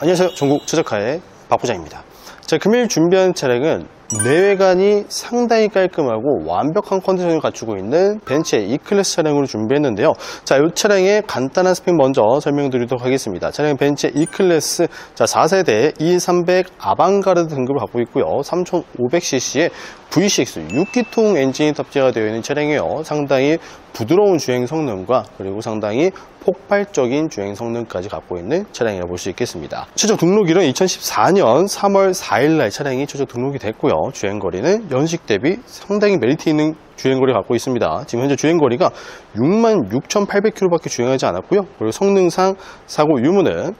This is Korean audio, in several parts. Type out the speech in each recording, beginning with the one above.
안녕하세요. 전국 최적화의 박 부장입니다. 자, 금일 준비한 차량은 내외관이 상당히 깔끔하고 완벽한 컨디션을 갖추고 있는 벤츠의 E클래스 차량으로 준비했는데요. 자, 이 차량의 간단한 스펙 먼저 설명드리도록 하겠습니다. 차량은 벤츠의 E클래스 자, 4세대 E300 아방가르드 등급을 갖고 있고요. 3500cc의 V6 6기통 엔진이 탑재가 되어 있는 차량이에요. 상당히 부드러운 주행 성능과 그리고 상당히 폭발적인 주행 성능까지 갖고 있는 차량이라고 볼 수 있겠습니다. 최저 등록일은 2014년 3월 4일날 차량이 최저 등록이 됐고요. 주행거리는 연식 대비 상당히 메리트 있는 주행거리 갖고 있습니다. 지금 현재 주행거리가 66,800km밖에 주행하지 않았고요. 그리고 성능상 사고 유무는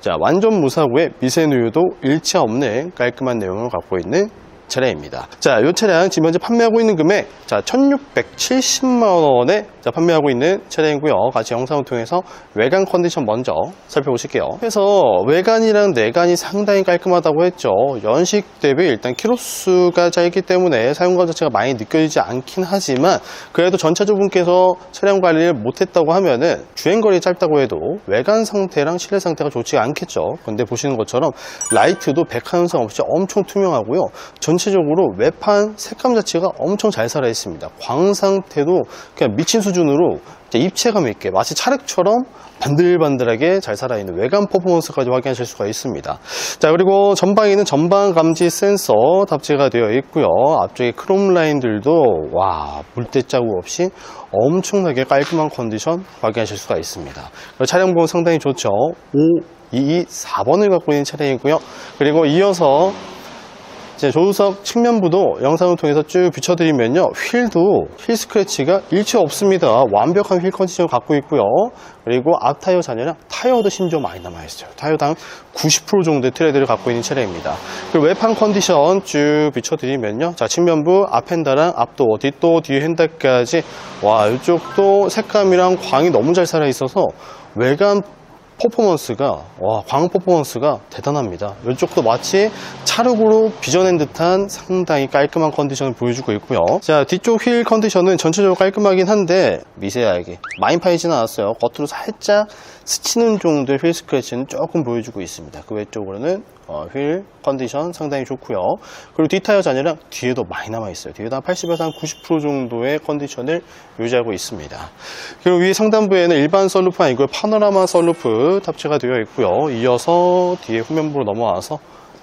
자, 완전 무사고에 미세누유도 일체 없는 깔끔한 내용을 갖고 있는 차량입니다. 자, 이 차량 지금 현재 판매하고 있는 금액, 자, 1670만 원에 판매하고 있는 차량이고요. 같이 영상을 통해서 외관 컨디션 먼저 살펴보실게요. 그래서 외관이랑 내관이 상당히 깔끔하다고 했죠. 연식 대비 일단 키로수가 짧기 때문에 사용감 자체가 많이 느껴지지 않긴 하지만 그래도 전차주분께서 차량 관리를 못했다고 하면은 주행거리 짧다고 해도 외관 상태랑 실내 상태가 좋지가 않겠죠. 근데 보시는 것처럼 라이트도 백화현상 없이 엄청 투명하고요. 전 체적으로 외판 색감 자체가 엄청 잘 살아 있습니다. 광 상태도 그냥 미친 수준으로 입체감 있게 마치 찰흙처럼 반들반들하게 잘 살아있는 외관 퍼포먼스까지 확인하실 수가 있습니다. 자 그리고 전방에는 전방 감지 센서 탑재가 되어 있고요. 앞쪽에 크롬 라인들도 와 물때 자국 없이 엄청나게 깔끔한 컨디션 확인하실 수가 있습니다. 차량 보험 상당히 좋죠. 5224번을 갖고 있는 차량이고요. 그리고 이어서 이제 조수석 측면부도 영상을 통해서 쭉 비춰드리면요. 휠도 휠 스크래치가 일체 없습니다. 완벽한 휠 컨디션을 갖고 있고요. 그리고 앞 타이어 잔여량 타이어도 심지어 많이 남아있어요. 타이어당 90% 정도의 트레드를 갖고 있는 차량입니다. 그리고 외판 컨디션 쭉 비춰드리면요. 자, 측면부 앞 핸다랑 앞도어, 뒷도어, 뒤 핸다까지 와, 이쪽도 색감이랑 광이 너무 잘 살아있어서 외관 퍼포먼스가 와, 광 퍼포먼스가 대단합니다. 이쪽도 마치 차력으로 빚어낸 듯한 상당히 깔끔한 컨디션을 보여주고 있고요. 자, 뒤쪽 휠 컨디션은 전체적으로 깔끔하긴 한데 미세하게 많이 파이진 않았어요. 겉으로 살짝 스치는 정도의 휠 스크래치는 조금 보여주고 있습니다. 그 외쪽으로는 어, 휠 컨디션 상당히 좋고요. 그리고 뒷타이어 잔여량 뒤에도 많이 남아있어요. 뒤에도 한 80에서 한 90% 정도의 컨디션을 유지하고 있습니다. 그리고 위 상단부에는 일반 썬루프 아니고 파노라마 썬루프 탑재가 되어 있고요. 이어서 뒤에 후면부로 넘어와서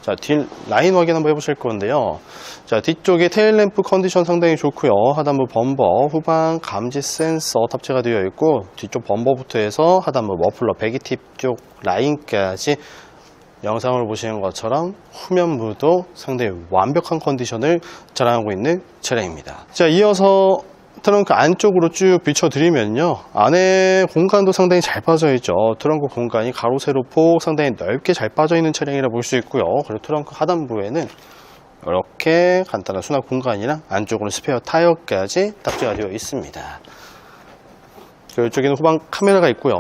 자, 뒷 라인 확인 한번 해보실 건데요. 자, 뒤쪽에 테일램프 컨디션 상당히 좋고요. 하단부 범버, 후방 감지 센서 탑재가 되어 있고 뒤쪽 범버부터 해서 하단부 머플러 배기 팁 쪽 라인까지 영상을 보시는 것처럼 후면부도 상당히 완벽한 컨디션을 자랑하고 있는 차량입니다. 자, 이어서 트렁크 안쪽으로 쭉 비춰드리면요. 안에 공간도 상당히 잘 빠져 있죠. 트렁크 공간이 가로, 세로, 폭 상당히 넓게 잘 빠져 있는 차량이라 볼 수 있고요. 그리고 트렁크 하단부에는 이렇게 간단한 수납 공간이랑 안쪽으로 스페어 타이어까지 탑재가 되어 있습니다. 이쪽에는 후방 카메라가 있고요.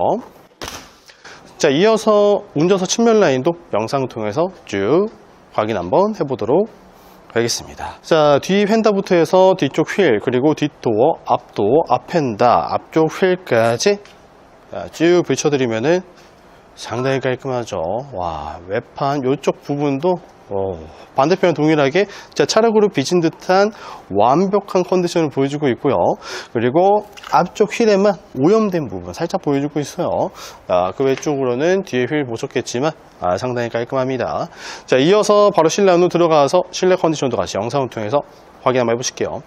자, 이어서 운전석 측면 라인도 영상을 통해서 쭉 확인 한번 해보도록 하겠습니다. 자, 뒤 휀다부터 해서 뒤쪽 휠, 그리고 뒷도어, 앞도어, 앞핸다, 앞쪽 휠까지 자, 쭉 비춰드리면은 상당히 깔끔하죠. 와, 외판 요쪽 부분도 어, 반대편 동일하게 자, 차량으로 빚은 듯한 완벽한 컨디션을 보여주고 있고요. 그리고 앞쪽 휠에만 오염된 부분 살짝 보여주고 있어요. 아, 그 외쪽으로는 뒤에 휠 보셨겠지만 아, 상당히 깔끔합니다. 자, 이어서 바로 실내 안으로 들어가서 실내 컨디션도 같이 영상을 통해서 확인 한번 해보실게요.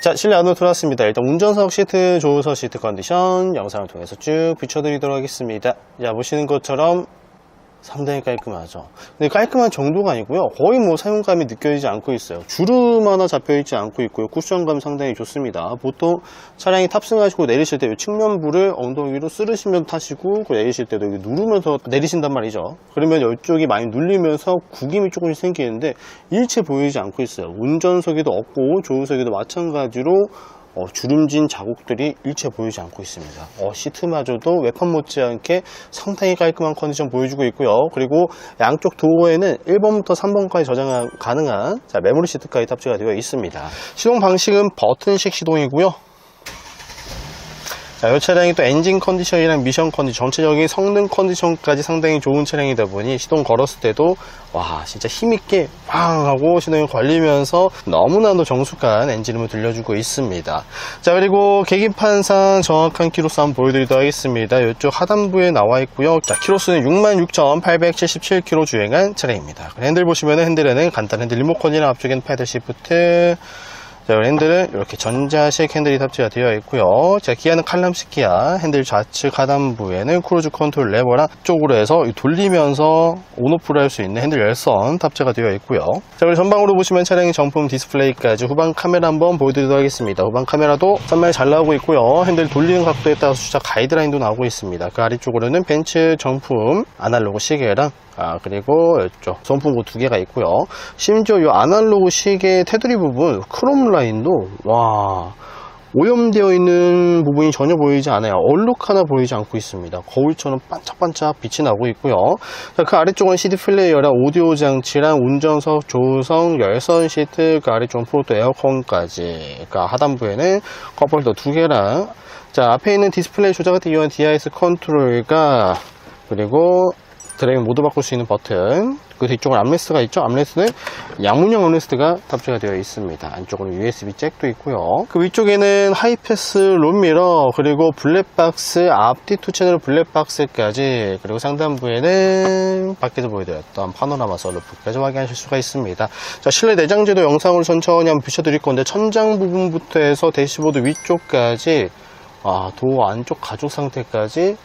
자, 실내 안으로 들어왔습니다. 일단 운전석 시트, 조수석 시트 컨디션 영상을 통해서 쭉 비춰드리도록 하겠습니다. 자, 보시는 것처럼 상당히 깔끔하죠. 근데 깔끔한 정도가 아니고요. 거의 뭐 사용감이 느껴지지 않고 있어요. 주름 하나 잡혀 있지 않고 있고요. 쿠션감 상당히 좋습니다. 보통 차량이 탑승하시고 내리실 때 이 측면부를 엉덩이 위로 쓰르시면서 타시고 그 내리실 때도 여기 누르면서 내리신단 말이죠. 그러면 이쪽이 많이 눌리면서 구김이 조금씩 생기는데 일체 보이지 않고 있어요. 운전석에도 없고 조수석에도 마찬가지로 어, 주름진 자국들이 일체 보이지 않고 있습니다. 어, 시트마저도 외판 못지않게 상당히 깔끔한 컨디션 보여주고 있고요. 그리고 양쪽 도어에는 1번부터 3번까지 저장 가능한 자, 메모리 시트까지 탑재가 되어 있습니다. 시동 방식은 버튼식 시동이고요. 자, 이 차량이 또 엔진 컨디션이랑 미션 컨디션, 전체적인 성능 컨디션까지 상당히 좋은 차량이다 보니 시동 걸었을 때도 와 진짜 힘있게 빵 하고 시동이 걸리면서 너무나도 정숙한 엔진음을 들려주고 있습니다. 자 그리고 계기판상 정확한 키로수 한번 보여드리도록 하겠습니다. 이쪽 하단부에 나와 있고요. 자 키로수는 66,877km 주행한 차량입니다. 핸들 보시면 핸들에는 간단한 핸들 리모컨이랑 앞쪽에는 패들 시프트 자, 핸들은 이렇게 전자식 핸들이 탑재가 되어 있고요. 자, 기아는 칼럼식 기아, 핸들 좌측 하단부에는 크루즈 컨트롤 레버랑 쪽으로 해서 돌리면서 온오프를 할 수 있는 핸들 열선 탑재가 되어 있고요. 자, 그리고 전방으로 보시면 차량의 정품 디스플레이까지 후방 카메라 한번 보여드리도록 하겠습니다. 후방 카메라도 선명히 잘 나오고 있고요. 핸들 돌리는 각도에 따라서 주차 가이드라인도 나오고 있습니다. 그 아래쪽으로는 벤츠 정품 아날로그 시계랑 아, 그리고 이쪽 손풍구 두 개가 있고요. 심지어 이 아날로그 시계 테두리 부분 크롬 라인도 와 오염되어 있는 부분이 전혀 보이지 않아요. 얼룩 하나 보이지 않고 있습니다. 거울처럼 반짝반짝 빛이 나고 있고요. 자, 그 아래쪽은 CD 플레이어랑 오디오 장치랑 운전석, 조성, 열선 시트, 그 아래쪽은 프로토 에어컨까지. 그러니까 하단부에는 컵홀더 두 개랑 자 앞에 있는 디스플레이 조작할 때 이용한 DIS 컨트롤과 그리고 드라이브 모드 바꿀 수 있는 버튼. 그 뒤쪽은 암레스트가 있죠? 암레스트는 양문형 암레스트가 탑재가 되어 있습니다. 안쪽으로 USB 잭도 있고요. 그 위쪽에는 하이패스 롬미러 그리고 블랙박스 앞뒤 투 채널 블랙박스까지 그리고 상단부에는 밖에서 보여드렸던 파노라마 썰루프까지 확인하실 수가 있습니다. 자 실내 내장재도 영상으로 천천히 한번 비춰드릴 건데 천장 부분부터 해서 대시보드 위쪽까지 아, 도어 안쪽 가죽 상태까지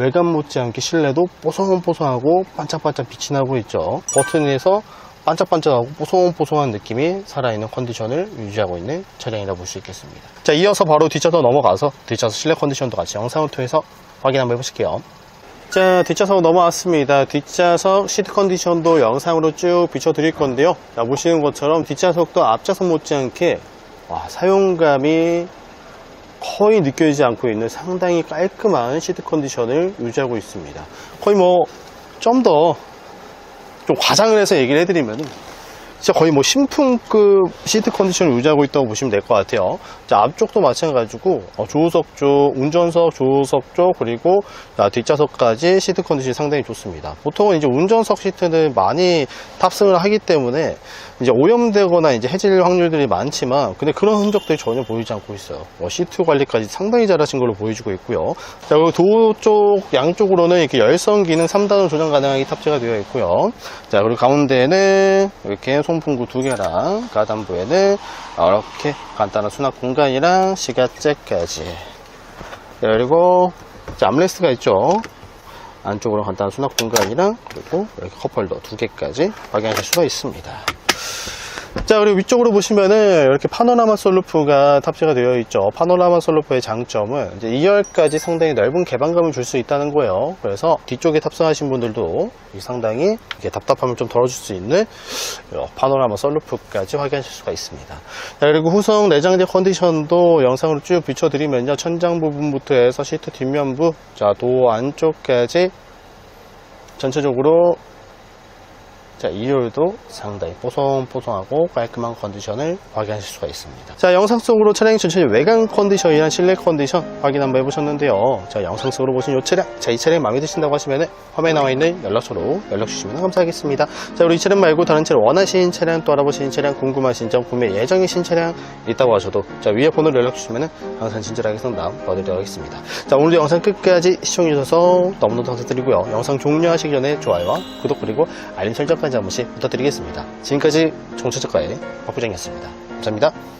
외관 못지않게 실내도 뽀송뽀송하고 반짝반짝 빛이 나고 있죠. 버튼에서 반짝반짝하고 뽀송뽀송한 느낌이 살아있는 컨디션을 유지하고 있는 차량이라 볼 수 있겠습니다. 자, 이어서 바로 뒷좌석 넘어가서 뒷좌석 실내 컨디션도 같이 영상을 통해서 확인 한번 해보실게요. 자, 뒷좌석 넘어왔습니다. 뒷좌석 시트 컨디션도 영상으로 쭉 비춰 드릴 건데요. 자, 보시는 것처럼 뒷좌석도 앞좌석 못지않게 와, 사용감이 거의 느껴지지 않고 있는 상당히 깔끔한 시트 컨디션을 유지하고 있습니다. 거의 뭐 좀 더좀 과장을 해서 얘기를 해드리면 진짜 거의 뭐 신품급 시트 컨디션을 유지하고 있다고 보시면 될 것 같아요. 자, 앞쪽도 마찬가지고 어, 조수석 쪽, 운전석, 조수석 쪽 그리고 자, 뒷좌석까지 시트 컨디션이 상당히 좋습니다. 보통은 이제 운전석 시트는 많이 탑승을 하기 때문에 이제 오염되거나 이제 해질 확률들이 많지만 근데 그런 흔적들이 전혀 보이지 않고 있어요. 어, 시트 관리까지 상당히 잘하신 걸로 보여주고 있고요. 자, 그리고 도어 쪽 양쪽으로는 이렇게 열선 기능 3단으로 조정 가능하게 탑재가 되어 있고요. 자, 그리고 가운데에는 이렇게 송풍구 두 개랑 가단부에는 이렇게 간단한 수납 공간이랑 시가잭까지 그리고 자, 암레스트가 있죠. 안쪽으로 간단한 수납 공간이랑 그리고 이렇게 컵홀더 두 개까지 확인하실 수가 있습니다. 자 그리고 위쪽으로 보시면은 이렇게 파노라마 솔루프가 탑재가 되어 있죠. 파노라마 솔루프의 장점은 이제 2열까지 상당히 넓은 개방감을 줄 수 있다는 거예요. 그래서 뒤쪽에 탑승하신 분들도 이 상당히 답답함을 좀 덜어줄 수 있는 이 파노라마 솔루프까지 확인하실 수가 있습니다. 자 그리고 후성 내장재 컨디션도 영상으로 쭉 비춰드리면요. 천장 부분부터 해서 시트 뒷면부 자 도어 안쪽까지 전체적으로 자, 2열도 상당히 뽀송뽀송하고 깔끔한 컨디션을 확인하실 수가 있습니다. 자, 영상 속으로 차량 전체 외관 컨디션이랑 실내 컨디션 확인 한번 해보셨는데요. 자, 영상 속으로 보신 이 차량, 자, 이 차량 마음에 드신다고 하시면 화면에 나와 있는 연락처로 연락 주시면 감사하겠습니다. 자, 그리고 이 차량 말고 다른 차량 원하시는 차량 또 알아보시는 차량 궁금하신 점 구매 예정이신 차량 있다고 하셔도 자, 위에 번호로 연락 주시면 항상 친절하게 상담 도와드리도록 하겠습니다. 자, 오늘도 영상 끝까지 시청해주셔서 너무너무 감사드리고요. 영상 종료하시기 전에 좋아요와 구독 그리고 알림 설정까지 한 번씩 부탁드리겠습니다. 지금까지 정치작가의 박부장이었습니다. 감사합니다.